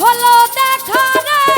হলো দেখা রে।